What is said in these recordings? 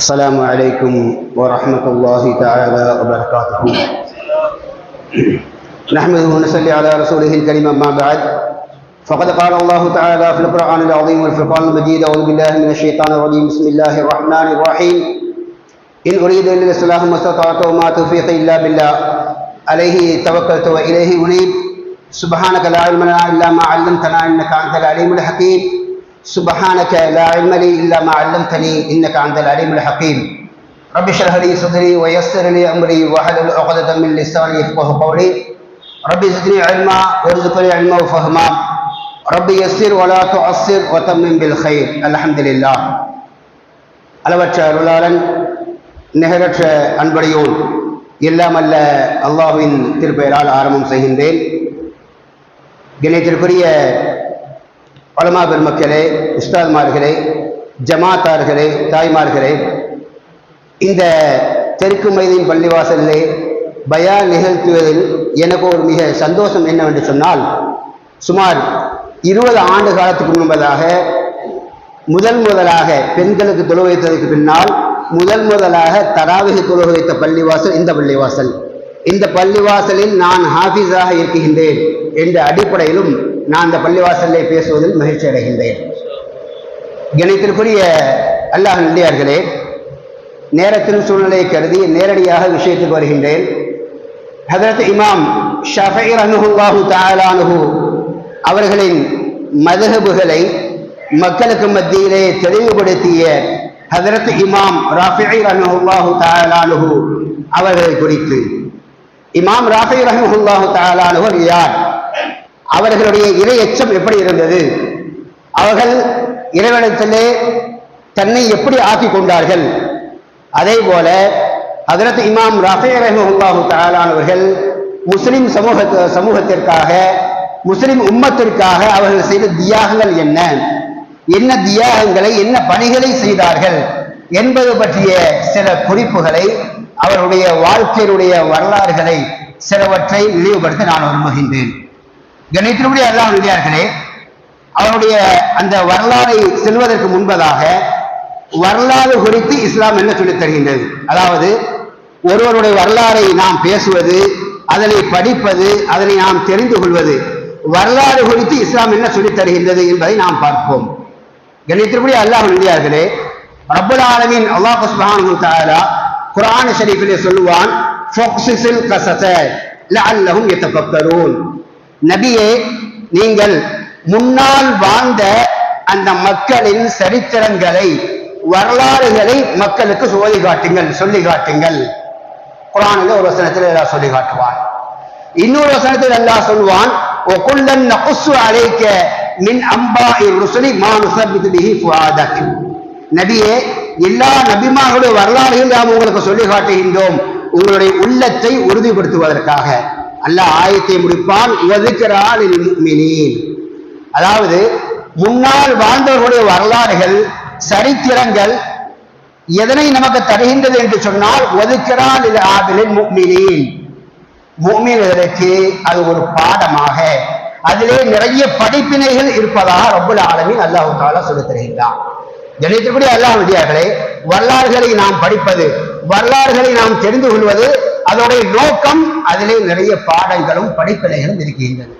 السلام عليكم ورحمة الله تعالى وبركاته. نحمده ونصلي على رسوله الكريم أما بعد. فقد قال الله تعالى في القرآن العظيم والفرقان المجيد أعوذ بالله من الشيطان الرجيم. بسم الله الرحمن الرحيم. إن أريد إلا الإصلاح ما استطعت وما توفيقي إلا بالله. عليه توكلت وإليه أنيب. سبحانك لا علم لنا إلا ما علمتنا إنك أنت العليم الحكيم. سبحانك لا علم لي إلا ما علمتني إنك أنت العليم الحكيم رب اشرح لي صدري ويسر لي أمري واحلل عقدة من لساني يفقه قولي رب زدني علما وارزقني علما وفهما رب يسر ولا تعسر وتمم بالخير الحمد لله அளவற்ற அருளாளன் நிகரற்ற அன்படையோன் எல்லாம் அல்ல அல்லாஹுவின் திருப்பெயரால் ஆரம்பம் செய்கின்றேன் இணையத்திற்குரிய பலமா பெருமக்களே உஸ்தாத்மார்களே ஜமாத்தார்களே தாய்மார்களே இந்த தெற்கு மைதின் பள்ளிவாசலிலே பயா நிகழ்த்துவதில் எனக்கு ஒரு மிக சந்தோஷம் என்னவென்று சொன்னால் சுமார் இருபது ஆண்டு காலத்துக்கு முன்பதாக முதல் முதலாக பெண்களுக்கு தொழு வைத்ததற்கு பின்னால் முதல் முதலாக தராவிக தொழு வைத்த பள்ளிவாசல் இந்த பள்ளிவாசல். இந்த பள்ளிவாசலில் நான் ஹாஃபிஸாக இருக்கின்றேன் என்ற அடிப்படையிலும் நான் இந்த பள்ளிவாசலிலே பேசுவதில் மகிழ்ச்சி அடைகின்றேன். இணைத்திற்குரிய அல்லாஹ் நல்லியார்களே நேரத்தின் சூழ்நிலையை கருதி நேரடியாக விஷயத்துக்கு வருகின்றேன். ஹதரத் இமாம் ஷஃபை ரனுஹுல்லாஹு தாலானுஹு அவர்களின் மதகபுகளை மக்களுக்கு மத்தியிலே தெளிவுபடுத்திய ஹதரத் இமாம் ராஃபிஐ ரஹமுல்லாஹு தாலானுஹு அவர்களை குறித்து. இமாம் ராஃபி ரஹமுல்லாஹு தாலானுஹர் யார்? அவர்களுடைய இறை எச்சம் எப்படி இருந்தது? அவர்கள் இறைவனத்திலே தன்னை எப்படி ஆக்கி கொண்டார்கள்? அதே போல ஹதரத் இமாம் ரஃபே ரஹமுல்லாஹு தாலானவர்கள் முஸ்லிம் சமூக சமூகத்திற்காக முஸ்லிம் உம்மத்திற்காக அவர்கள் செய்த தியாகங்கள் என்ன? என்ன தியாகங்களை என்ன பணிகளை செய்தார்கள்? என்பது பற்றிய சில குறிப்புகளை அவருடைய வாழ்க்கையினுடைய வரலாறுகளை சிலவற்றை நினைவுபடுத்த நான் விரும்புகின்றேன். கணித்தினுடைய எல்லாம் உள்ளார்களே அவருடைய அந்த வரலாறை செல்வதற்கு முன்பதாக வரலாறு குறித்து இஸ்லாம் என்ன சொல்லித் தருகின்றது? அதாவது ஒருவருடைய வரலாறை நாம் பேசுவது அதனை படிப்பது அதனை நாம் தெரிந்து கொள்வது வரலாறு குறித்து இஸ்லாம் என்ன சொல்லித் தருகின்றது என்பதை நாம் பார்ப்போம். கணித்திற்குரிய அல்லாஹ் நம்பியார்களே ரப்பல் ஆலமின் அல்லாஹ் சுப்ஹானஹு தஆலா குரான் ஷரீஃபிலே சொல்லுவான் ஃபக்ஸில் கஸஸ லஅல்லஹும் யதஃபக்கரூன். நபியே நீங்கள் முன்னால் வாழ்ந்த அந்த மக்களின் சரித்திரங்களை வரலாறுகளை மக்களுக்கு சொல்லி காட்டுங்கள் சொல்லி காட்டுங்கள். குரானில் ஒரு வசனத்தில் எல்லாம் சொல்லி காட்டுவான். இன்னொரு வசனத்தில் எல்லாம் சொல்வான் ஒக்குள்ளன் நகுசு அழைக்க மின் அம்பா ருசுலி மா நுசபித்து ஃபுஆதக். நபியே எல்லா நபிமார்களுடைய வரலாறுகள் நாம் உங்களுக்கு சொல்லி காட்டுகின்றோம். உங்களுடைய உள்ளத்தை உறுதிப்படுத்துவதற்காக. அல்லாஹ் ஆயத்தை முடிப்பான். ஒதுக்கிறாள் அதாவது முன்னால் வாழ்ந்தவர்களுடைய வரலாறுகள் சரித்திரங்கள் எதனை நமக்கு தருகின்றது என்று சொன்னால் ஒதுக்கிறான் இது ஆதலின் முக்மினின் முக்மீன்களுக்கு அது ஒரு பாடமாக அதிலே நிறைய படிப்பினைகள் இருப்பதாக ரப்புல் ஆலமின் அல்லாஹு தாலா சொல்லித் தருகின்றான். ஜனித்தபடி அல்லாஹ் விதியார்களே வரலாறுகளை நாம் படிப்பது வரலாறுகளை நாம் தெரிந்து கொள்வது அதோடைய நோக்கம் அதிலே நிறைய பாடங்களும் படிப்பினைகளும் இருக்கின்றது.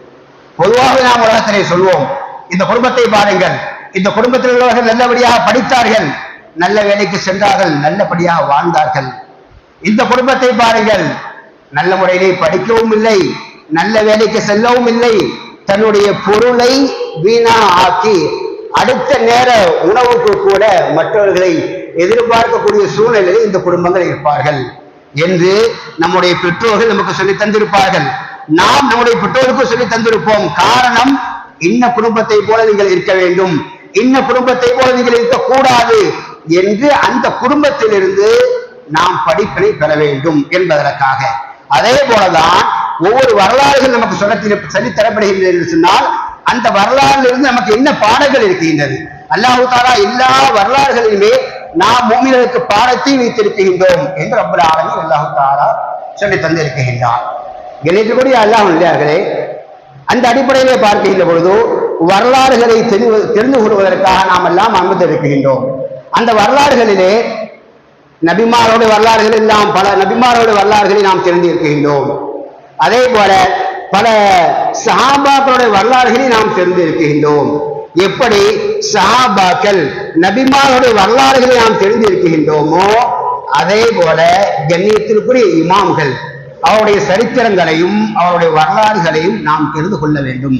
பொதுவாக நாம் உலகத்திலே சொல்வோம் இந்த குடும்பத்தை பாருங்கள். இந்த குடும்பத்தில் உள்ளவர்கள் நல்லபடியாக படித்தார்கள். நல்ல வேலைக்கு சென்றார்கள் நல்லபடியாக வாழ்ந்தார்கள். இந்த குடும்பத்தை பாருங்கள். நல்ல முறையிலே படிக்கவும் இல்லை நல்ல வேலைக்கு செல்லவும் இல்லை. தன்னுடைய பொருளை வீணா ஆக்கி அடுத்த நேர உணவுக்கு கூட மற்றவர்களை எதிர்பார்க்கக்கூடிய சூழ்நிலையில் இந்த குடும்பங்கள் இருப்பார்கள். என்று நம்முடைய பெற்றோர்கள் நமக்கு சொல்லி தந்திருப்பார்கள். நாம் நம்முடைய பெற்றோருக்கு சொல்லி தந்திருப்போம். காரணம் இன்ன குடும்பத்தை போல நீங்கள் இருக்க வேண்டும். இன்ன குடும்பத்தை போல நீங்கள் இருக்கக்கூடாது என்று அந்த குடும்பத்திலிருந்து நாம் படிப்பினை பெற வேண்டும் என்பதற்காக. அதே போலதான் ஒவ்வொரு வரலாறுகள் நமக்கு சொல்ல சொல்லி தரப்படுகின்றது என்று சொன்னால் அந்த வரலாறிலிருந்து நமக்கு என்ன பாடங்கள் இருக்கின்றது? அல்லாஹு தாலா எல்லா வரலாறுகளிலுமே நாம் மூமிகளுக்கு பாடத்தை வைத்திருக்கின்றோம் என்று ரப்பல் ஆலமீன் அல்லாஹு தாரா சொல்லி தந்திருக்கின்றார். கணித்தபடி அல்லாஹ் இல்லையார்களே அந்த அடிப்படையிலே பார்க்கின்ற பொழுது வரலாறுகளை தெரிந்து தெரிந்து கொள்வதற்காக நாம் எல்லாம் அமர்ந்திருக்கின்றோம். அந்த வரலாறுகளிலே நபிமாரோட வரலாறுகள் எல்லாம் பல நபிமாரோட வரலாறுகளை நாம் தெரிந்திருக்கின்றோம். அதே போல பல சஹாபாக்களுடைய வரலாறுகளை நாம் தெரிந்திருக்கின்றோம். எப்படி சஹாபாக்கள் நபிமாருடைய வரலாறுகளை நாம் தெரிந்திருக்கின்றோமோ அதே போல கண்ணியத்திற்குரிய இமாம்கள் அவருடைய சரித்திரங்களையும் அவருடைய வரலாறுகளையும் நாம் தெரிந்து கொள்ள வேண்டும்.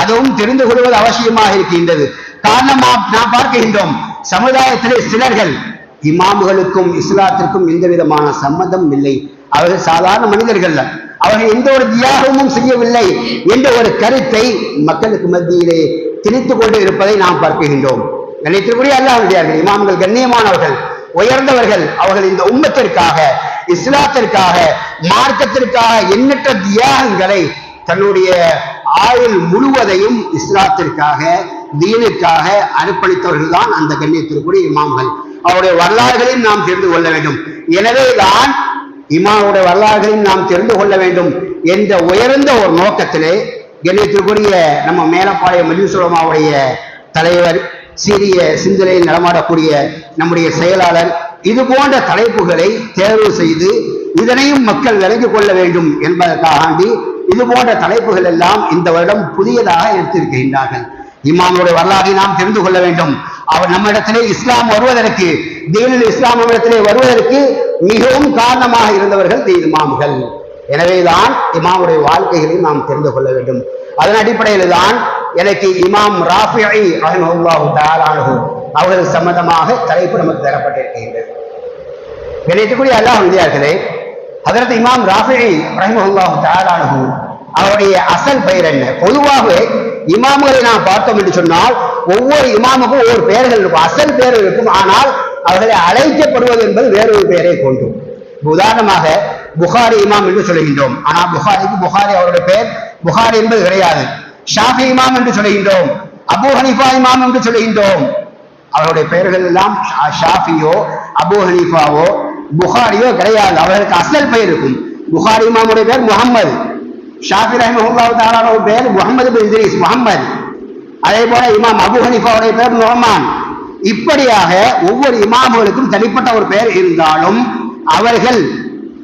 அதுவும் தெரிந்து கொள்வது அவசியமாக இருக்கின்றது. காரணம் நாம் பார்க்கின்றோம் சமுதாயத்திலே சிலர்கள் இமாம்களுக்கும் இஸ்லாத்திற்கும் எந்த விதமான சம்மதம் இல்லை. அவர்கள் சாதாரண மனிதர்கள். அவர்கள் எந்த ஒரு தியாகமும் செய்யவில்லை என்ற ஒரு கருத்தை மக்களுக்கு மத்தியிலே திணித்துக் கொண்டு இருப்பதை நாம் பார்க்கின்றோம். கண்ணியத்திற்குரிய அல்லாஹ் இமாம்கள் கண்ணியமானவர்கள் உயர்ந்தவர்கள் அவர்கள் இந்த உம்மத்திற்காக இஸ்லாத்திற்காக மார்க்கத்திற்காக எண்ணற்ற தியாகங்களை தன்னுடைய ஆயுள் முழுவதையும் இஸ்லாத்திற்காக தீனுக்காக அர்ப்பணித்தவர்கள் தான் அந்த கண்ணியத்திற்குரிய இமாம்கள். அவருடைய வரலாறுகளையும் நாம் தெரிந்து கொள்ள வேண்டும். எனவே தான் இமாமுடைய வரலாறுகளையும் நாம் தெரிந்து கொள்ள வேண்டும் என்ற உயர்ந்த ஒரு நோக்கத்திலே கண்ணியத்திற்குரிய நம்ம மேலப்பாளைய மல்லீஸ்வரமாவுடைய தலைவர் சீரிய சிந்தனையில் நடமாடக்கூடிய நம்முடைய செயலாளர் இது போன்ற தலைப்புகளை தேர்வு செய்து இதனையும் மக்கள் விலகிக் கொள்ள வேண்டும் என்பதற்காக இது போன்ற தலைப்புகள் எல்லாம் இந்த வருடம் புதியதாக எடுத்திருக்கின்றார்கள். இமாமுடைய வரலாறை நாம் தெரிந்து கொள்ள வேண்டும். அவர் நம்மிடத்திலே இஸ்லாம் வருவதற்கு தீனில் இஸ்லாம் இடத்திலே வருவதற்கு மிகவும் காரணமாக இருந்தவர்கள் தீ இமாம்கள். எனவேதான் இமாமுடைய வாழ்க்கைகளையும் நாம் தெரிந்து கொள்ள வேண்டும். அதன் அடிப்படையில் தான் எனக்கு இமாம் ராஃபி ரஹிமஹுல்லாஹு தஆலாஹு அவர்கள் சம்பந்தமாக தலைப்பு நமக்கு தரப்பட்டிருக்கின்றது. நினைத்துக்கூடிய அல்லாஹ் விதியார்களே அதற்கு இமாம் ராஃபி ரஹிமஹுல்லாஹு தஆலாஹு அவருடைய அசல் பெயர் என்ன? பொதுவாக இமாம்களை நாம் பார்த்தோம் என்று சொன்னால் ஒவ்வொரு இமாமுக்கும் ஒவ்வொரு பெயர்கள் இருக்கும். அசல் பெயர் இருக்கும். ஆனால் அவர்களை அழைக்கப்படுவது என்பது வேறொரு பெயரை கொண்டு உதாரணமாக புகாரி இமாம் என்று சொல்கின்றோம். ஆனால் புகாரிக்கு புகாரி அவருடைய பெயர் புகாரி என்பது கிடையாது. ஷாஃபி இமாம் என்று சொல்கின்றோம். அபு ஹனிஃபா இமாம் என்று சொல்கின்றோம். அவருடைய பெயர்கள் எல்லாம் ஷாஃபியோ அபு ஹனீஃபாவோ புகாரியோ கிடையாது. அவர்களுக்கு அசல் பெயர் இருக்கும். புகாரி இமாமுடைய பெயர் முகம்மது ஷாஃபி ரஹிமஹுல்லாஹு தாலான பெயர் முகமது பின் இத்ரீஸ் முகம்மது அதே போல இமாம் அபு ஹனிஃபாவுடைய பெயர் முகமான் இப்படியாக ஒவ்வொரு இமாம்களுக்கும் தனிப்பட்ட ஒரு பெயர் இருந்தாலும் அவர்கள்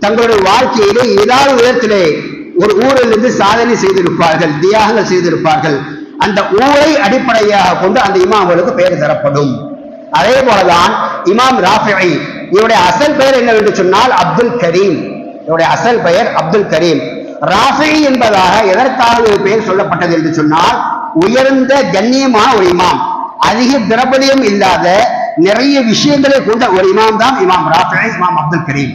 தங்களுடைய வாழ்க்கையிலே ஏதாவது விதத்திலே ஒரு ஊரிலிருந்து சாதனை செய்திருப்பார்கள் தியாகங்கள் செய்திருப்பார்கள். அந்த ஊரை அடிப்படையாக கொண்டு அந்த இமாம்களுக்கு பெயர் தரப்படும். அதே போலதான் இமாம் ராஃபி இவருடைய அசல் பெயர் என்னவென்று சொன்னால் அப்துல் கரீம். இவருடைய அசல் பெயர் அப்துல் கரீம். ராஃபி என்பதாக எதற்காக ஒரு பெயர் சொல்லப்பட்டது என்று சொன்னால் உயர்ந்த கண்ணியமான ஒரு இமாம். அதிக திரபதியம் இல்லாத நிறைய விஷயங்களை கொண்ட ஒரு இமாம் தான் இமாம் ராஃபி இமாம் அப்துல் கரீம்.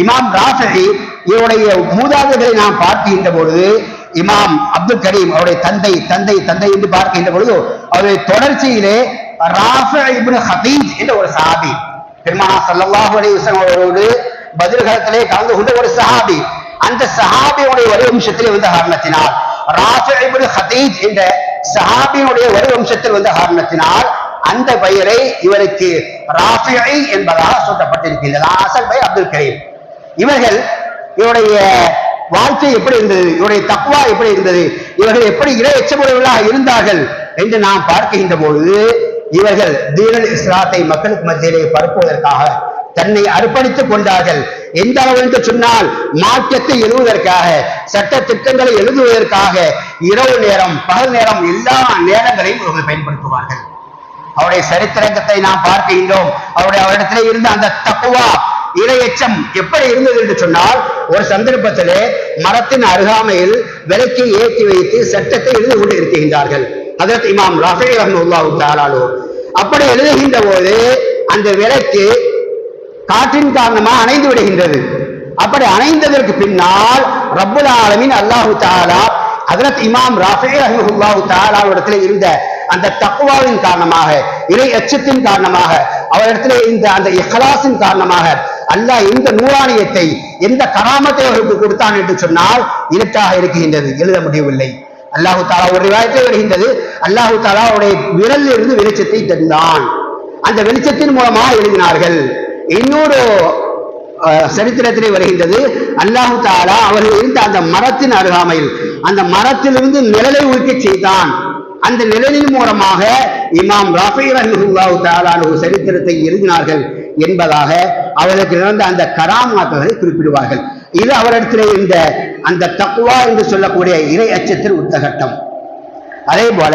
இமாம் ராஃபி இவருடைய மூதாதைகளை நாம் பார்க்கின்ற பொழுது இமாம் அப்துல் கரீம் அவருடைய தந்தை தந்தை தந்தை என்று பார்க்கின்ற பொழுது அவருடைய தொடர்ச்சியிலே ராஃபி இப்னு ஹதீஜ் என்ற ஒரு சஹாபி பெருமானா சல்லாஹு அலைஹி அவரோடு பதில்களத்திலே கலந்து கொண்ட ஒரு சஹாபி அந்த சஹாபியுடைய வரிவம்சத்தில் வந்த காரணத்தினால் ராஃபி இப்னு ஹதீஜ் என்ற சஹாபியுடைய வரிவம்சத்தில் வந்த காரணத்தினால் அந்த பெயரை இவருக்கு ராஃபிஐ என்பதாக சூட்டப்பட்டிருக்கின்றது. அசல் பெயர் அப்துல் கரீம். இவர்கள் இவருடைய வாழ்க்கை எப்படி இருந்தது? இவருடைய தக்குவா எப்படி இருந்தது? இவர்கள் எப்படி இறை எச்சமுறைகளாக இருந்தார்கள் என்று நாம் பார்க்கின்ற பொழுது இவர்கள் தீனல் இஸ்லாத்தை மக்களுக்கு மத்தியிலே பரப்புவதற்காக தன்னை அர்ப்பணித்துக் கொண்டார்கள். எந்த அளவு என்று சொன்னால் மாற்றத்தை எழுதுவதற்காக சட்ட திட்டங்களை எழுதுவதற்காக இரவு நேரம் பகல் நேரம் எல்லா நேரங்களையும் இவர்கள் பயன்படுத்துவார்கள். அவருடைய சரித்திரத்தை நாம் பார்க்கின்றோம். அவருடைய அவரிடத்திலே இருந்த அந்த தப்புவா இரையச்சம் எப்படி இருந்தது என்று சொன்னால் ஒரு சந்தர்ப்பத்திலே மரத்தின் அருகாமையில் விளக்கை ஏற்றி வைத்து சட்டத்தை எழுதி கொண்டு இருக்கின்றார்கள் அதற்கு இமாம் ரஃபி ரஹ்முல்லாஹு தாராளோ அப்படி எழுதுகின்ற போது அந்த விளக்கு காற்றின் காரணமாக அணைந்து விடுகின்றது. அப்படி அணைந்ததற்கு பின்னால் ரப்புல் ஆலமின் அல்லாஹு தாலா ஹஜரத் இமாம் ராஃபி ரஹிமஹுல்லாஹு தாலாவிடத்தில் இருந்த அந்த தக்குவாவின் காரணமாக இறை அச்சத்தின் காரணமாக அவரிடத்திலே இந்த அந்த இஹலாசின் காரணமாக அல்லாஹ் எந்த நூறானியத்தை எந்த கராமத்தை அவருக்கு கொடுத்தான் என்று சொன்னால் இருட்டாக இருக்கின்றது. எழுத முடியவில்லை. அல்லாஹு தாலா ஒரு ரிவாயத்தில் வருகின்றது. அல்லாஹு தாலா அவருடைய விரலில் இருந்து வெளிச்சத்தை தந்தான். அந்த வெளிச்சத்தின் மூலமாக எழுதினார்கள். இன்னொரு அஹ், சரித்திரத்திலே வருகின்றது. அல்லாஹு தாலா அவர்கள் இருந்த அந்த மரத்தின் அருகாமையில் அந்த மரத்திலிருந்து நிழலை உயிர்க்க செய்தான். அந்த நிழலின் மூலமாக இமாம் ராஃபி ரஹிமுல்லாஹு ஒரு சரித்திரத்தை எழுதினார்கள். என்பதாக அவர்களுக்கு நடந்த அந்த கராமாத்துகளை குறிப்பிடுவார்கள். இது அவரிடத்திலே இந்த அந்த தக்குவா என்று சொல்லக்கூடிய இறை அச்சத்தின் உத்தகட்டம். அதே போல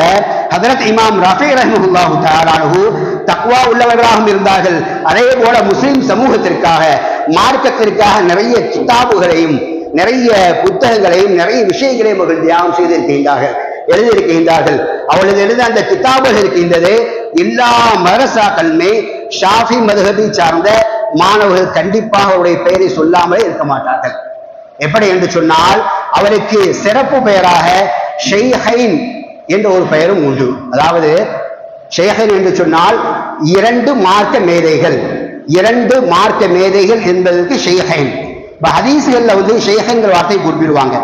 ஹதரத் இமாம் ரஃபி ரஹமுல்லாஹு தஆலாஹு தக்வா உள்ளவர்களாகவும் இருந்தார்கள். அதே போல முஸ்லிம் சமூகத்திற்காக மார்க்கத்திற்காக நிறைய கிதாபுகளையும் நிறைய புத்தகங்களையும் நிறைய விஷயங்களையும் அவர்கள் தியாகம் செய்திருக்கின்றார்கள் எழுதியிருக்கின்றார்கள். அவளது எழுத அந்த கித்தாபுகள் இருக்கின்றது எல்லா மதரசாக்களுமே ஷாஃபி மதுஹபை சார்ந்த மாணவர்கள் கண்டிப்பாக அவருடைய பெயரை சொல்லாமலே இருக்க மாட்டார்கள். எப்படி என்று சொன்னால் அவருக்கு சிறப்பு பெயராக ஷெய்ஹைன் என்ற ஒரு பெயரும் உண்டு. அதாவது ஷெய்ஹைன் என்று சொன்னால் இரண்டு மார்க்க மேதைகள். இரண்டு மார்க்க மேதைகள் என்பதற்கு ஷெய்ஹைன். இப்போ ஹதீஸ்கள்ல வந்து ஷேகன்கிற வார்த்தை குறிப்பிடுவாங்க.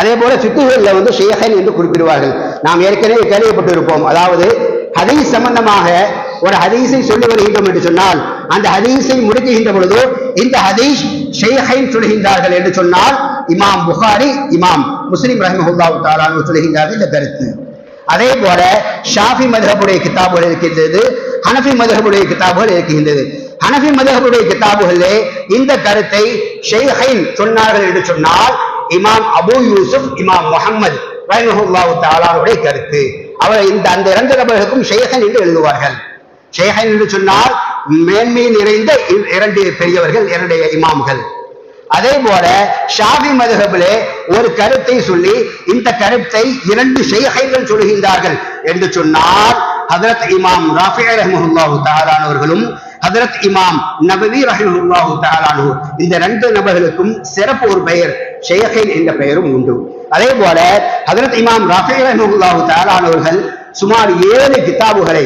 அதே போல ஃபிக்குகள்ல வந்து ஷேகன் என்று குறிப்பிடுவார்கள். நாம் ஏற்கனவே கேள்விப்பட்டிருப்போம். அதாவது ஹதீஸ் சம்பந்தமாக ஒரு ஹதீஸை சொல்லி வருகின்றோம் என்று சொன்னால் அந்த ஹதீஸை முடிக்குகின்ற பொழுது இந்த ஹதீஷ் ஷேஹைன் சொல்கின்றார்கள் என்று சொன்னால் இமாம் புகாரி இமாம் முஸ்லிம் ரஹமஹுல்லா தாலானு சொல்கின்றார்கள் இந்த கருத்து. அதே போல ஷாஃபி மதுகபுடைய கிதாபுகள் இருக்கின்றது ஹனஃபி மதுகபுடைய கிதாபுகள் இருக்கின்றது. ஹனஃபி மதுகபுடைய கிதாபுகளிலே இந்த கருத்தை ஷெய்ஹைன் சொன்னார்கள் என்று சொன்னால் இமாம் அபு யூசுப் இமாம் முகமது ரஹ்மஹுல்லாஹு தாலாவுடைய கருத்து. அவர் இந்த அந்த இரண்டு நபர்களுக்கும் ஷேகன் என்று எழுதுவார்கள். ஷேஹன் என்று சொன்னால் மேன்மை நிறைந்த இரண்டு பெரியவர்கள் இரண்டு இமாம்கள். அதே போல ஷாஃபி மதுஹபிலே ஒரு கருத்தை சொல்லி இந்த கருத்தை இரண்டு ஷேഖைகள் சொல்கின்றார்கள் என்று சொன்னால் ஹதரத் இமாம் ராஃபி ரஹ்மஹுல்லாஹு தஆலானவர்களும் ஹதரத் இமாம் நபவி ரஹ்மஹுல்லாஹு தஆலானு இந்த ரெண்டு நபர்களுக்கும் சிறப்பு ஒரு பெயர் ஷேகைன் என்ற பெயரும் உண்டு. அதே போல ஹதரத் இமாம் ராஃபி ரஹ்மஹுல்லாஹு தாரானவர்கள் சுமார் ஏழு கிதாபுகளை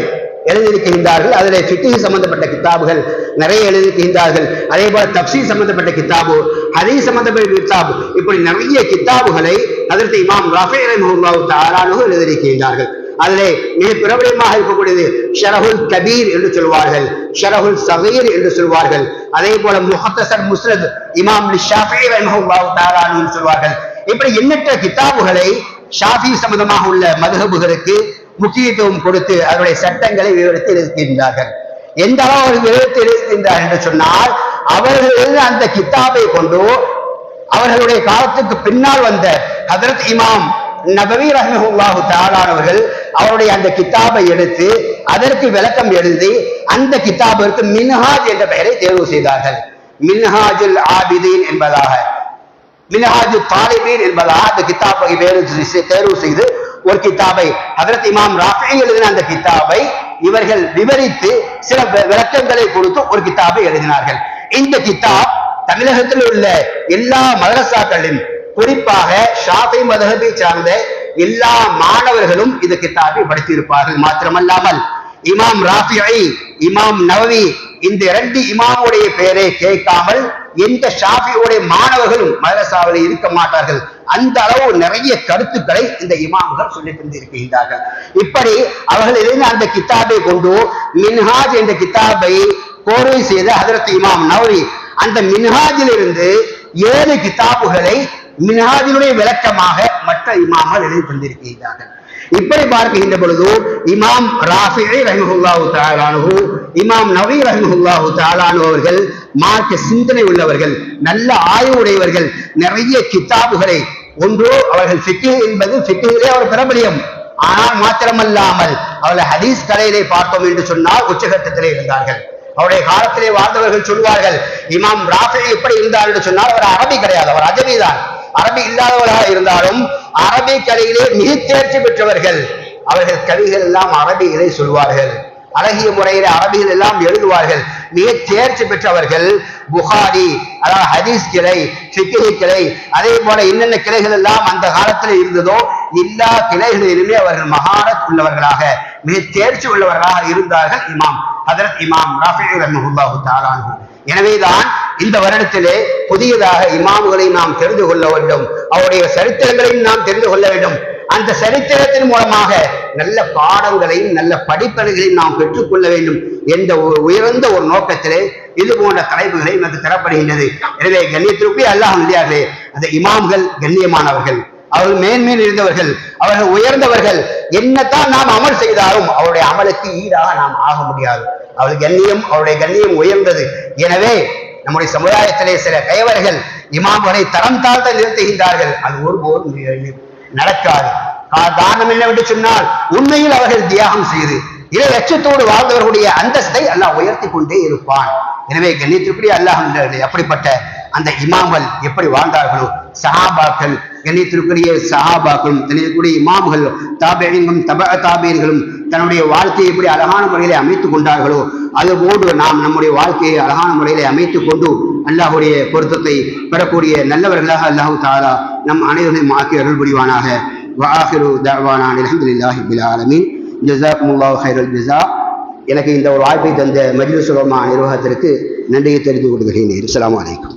எழுதியிருக்கின்றார்கள். அதில் ஃபிக்கு சம்பந்தப்பட்ட கித்தாபுகள் நிறைய எழுதியிருக்கின்றார்கள். அதே போல தப்சி சம்பந்தப்பட்ட கித்தாபு ஹதீஸ் சம்பந்தப்பட்ட கித்தாபு இப்படி நிறைய கித்தாபுகளை அதற்கு இமாம் ரஃபி ரஹ்மஹுல்லாஹு தஆலானு எழுதியிருக்கின்றார்கள். அதிலே மிக பிரபலமாக இருக்கக்கூடியது ஷரஹுல் கபீர் என்று சொல்வார்கள். ஷரஹுல் சகீர் என்று சொல்வார்கள். அதே போல முஹத்தசர் முஸ்ரத் இமாம் ஷாஃபி ரஹ்மஹுல்லாஹு தஆலானு சொல்வார்கள். இப்படி எண்ணற்ற கித்தாபுகளை ஷாஃபி சம்பந்தமாக உள்ள மதுகபுகளுக்கு முக்கியத்துவம் கொடுத்து அதனுடைய சட்டங்களை விவரித்து இருக்கின்றார்கள் எந்த அளவு அவர்கள் விவரித்து இருக்கின்றார் என்று சொன்னால் அவர்கள் அந்த கித்தாபை கொண்டு அவர்களுடைய காலத்துக்கு பின்னால் வந்த ஹதரத் இமாம் நபவி ரஹ்மஹுல்லாஹு தஆலானவர்கள் அவருடைய அந்த கித்தாபை எடுத்து அதற்கு விளக்கம் எழுதி அந்த கித்தாபிற்கு மின்ஹாஜ் என்ற பெயரை தேர்வு செய்தார்கள். மின்ஹாஜுல் ஆபிதீன் என்பதாக. மின்ஹாஜு தாலிபீன் என்பதாக அந்த கித்தாபை தேர்வு செய்து ஒரு கித்தாபை. ஹதரத் இமாம் ராஃபி எழுதின அந்த கித்தாபை இவர்கள் விவரித்து சில விளக்கங்களை கொடுத்து ஒரு கித்தாபை எழுதினார்கள். இந்த கித்தாப் தமிழகத்தில் உள்ள எல்லா மதரசாக்களின் குறிப்பாக ஷாஃபி மதகபை சார்ந்த எல்லா மாணவர்களும் இந்த கித்தாபை படித்திருப்பார்கள். மாத்திரமல்லாமல் இமாம் ராஃபிஐ இமாம் நவவி இந்த இரண்டு இமாமுடைய பெயரை கேட்காமல் எந்த ஷாஃபியுடைய மாணவர்களும் மதரசாவில் இருக்க மாட்டார்கள். அந்த அளவு நிறைய கருத்துக்களை இந்த இமாம்கள் சொல்லி தந்திருக்கின்றார்கள் இப்படி அவர்கள் அந்த கித்தாபை கொண்டு மின்ஹாஜ் என்ற கித்தாபை கோர்வை செய்த ஹதரத் இமாம் நவரி அந்த மின்ஹாஜிலிருந்து ஏழு கித்தாபுகளை மின்ஹாஜினுடைய விளக்கமாக மற்ற இமாமல் எழுதி தந்திருக்கின்றார்கள் இப்படி பார்க்கின்ற பொழுது இமாம் ராஃபி ரஹிமஹுல்லாஹு தாலானு இமாம் நவி ரஹிமஹுல்லாஹு தாலானு அவர்கள் மார்க்க சிந்தனை உள்ளவர்கள் நல்ல ஆய்வு உடையவர்கள் நிறைய கித்தாபுகளை ஒன்று அவர்கள் ஃபிக்ஹ் என்பது ஃபிக்ஹிலே அவர் பிரபலியம். ஆனால் மாத்திரமல்லாமல் அவர்கள் ஹதீஸ் கலையிலே பார்த்தோம் என்று சொன்னால் உச்சகட்டத்திலே இருந்தார்கள். அவருடைய காலத்திலே வாழ்ந்தவர்கள் சொல்வார்கள் இமாம் ராஃபி எப்படி இருந்தார் என்று சொன்னால் அவர் அரபி கிடையாது அவர் அஜபி தான். அரபி இல்லாதவர்களாக இருந்தாலும் அரபி கலையிலே மிக தேர்ச்சி பெற்றவர்கள். அவர்கள் கவிகள் எல்லாம் அரபியிலே சொல்வார்கள். அழகிய முறையில அரபிகள் எல்லாம் எழுதுவார்கள். மிக தேர்ச்சி பெற்றவர்கள் புகாரி அதாவது ஹதீஸ் கிளை ஃபிக்ஹி கிளை அதே போல என்னென்ன கிளைகள் எல்லாம் அந்த காலத்தில் இருந்ததோ எல்லா கிளைகளிலுமே அவர்கள் மகாரத் உள்ளவர்களாக மிக தேர்ச்சி உள்ளவர்களாக இருந்தார்கள் இமாம் ஹதரத் இமாம் ராஃபி ரஹ்மஹுல்லாஹு தஆலாஹு எனவேதான் இந்த வருடத்திலே புதியதாக இமாம்களை நாம் தெரிந்து கொள்ள வேண்டும். அவருடைய சரித்திரங்களையும் நாம் தெரிந்து கொள்ள வேண்டும். அந்த சரித்திரத்தின் மூலமாக நல்ல பாடங்களையும் நல்ல படிப்பனைகளையும் நாம் பெற்றுக்கொள்ள வேண்டும் என்ற ஒரு உயர்ந்த ஒரு நோக்கத்திலே இது போன்ற தலைப்புகளை நமக்கு தரப்படுகின்றது. எனவே கண்ணியத்திற்கு அல்லாஹ் இல்லையார்களே அந்த இமாம்கள் கண்ணியமானவர்கள் அவர்கள் மேன்மேல் இருந்தவர்கள் அவர்கள் உயர்ந்தவர்கள் என்னத்தான் நாம் அமல் செய்தாலும் அவருடைய அமலுக்கு ஈடாக நாம் ஆக முடியாது. அவள் கண்ணியம் அவருடைய கண்ணியம் உயர்ந்தது. எனவே நம்முடைய சமுதாயத்திலே சில கைவர்கள் இமாம்களை தரம் தாழ்த்த நிறுத்துகின்றார்கள். அது ஒருபோதும் நடக்காது. காரணம் என்னவென்று சொன்னால் உண்மையில் அவர்கள் தியாகம் செய்து இறை அச்சத்தோடு வாழ்ந்தவர்களுடைய அந்தஸ்தை அல்லாஹ் உயர்த்தி கொண்டே இருப்பான். எனவே கண்ணியத்திற்குரிய அல்லாஹ் அப்படிப்பட்ட அந்த இமாம்கள் எப்படி வாழ்ந்தார்களோ சஹாபாக்கள் கண்ணியத்திற்குரிய சஹாபாக்களும் கண்ணியத்திற்குரிய இமாம்கள் தாபேயங்களும் தப தாபேர்களும் தன்னுடைய வாழ்க்கையை எப்படி அழகான முறையிலே அமைத்துக் கொண்டார்களோ அதுபோன்று நாம் நம்முடைய வாழ்க்கையை அழகான முறையிலே அமைத்துக் கொண்டு அல்லாஹுடைய பொருத்தத்தை பெறக்கூடிய நல்லவர்களாக அல்லாஹு தாரா நம் அனைவரையும் ஆக்கி அருள் புரிவானாக. வாஹிரு தவானான் அலமதுல்லாஹி பில் ஆலமீன். ஜஸாக்குமுல்லாஹு ஹைரல் ஜஸா. எனக்கு இந்த ஒரு வாய்ப்பை தந்த மஜ்லிஸ் நிர்வாகத்திற்கு நன்றியை தெரிந்து கொள்கிறேன். இஸ்லாம் அலைக்கும்.